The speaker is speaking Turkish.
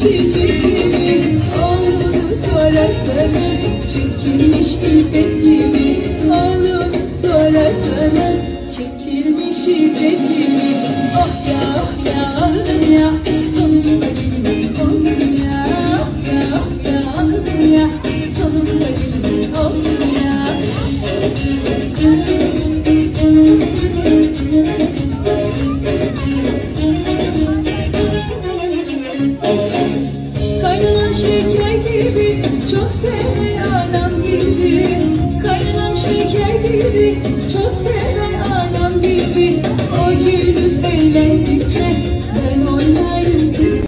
çiçeğini Ağlını sorarsanız çekilmiş ipek gibi. Ağlını sorarsanız çekilmiş ipek gibi. Oh ya oh ya ağlım ya. Sonunda gelmez oldum ya. Oh ya oh ya ağlım ya. Sonunda gelmez oldum ya. Çok seven adam gibi Kaynanam şeker gibi. Çok seven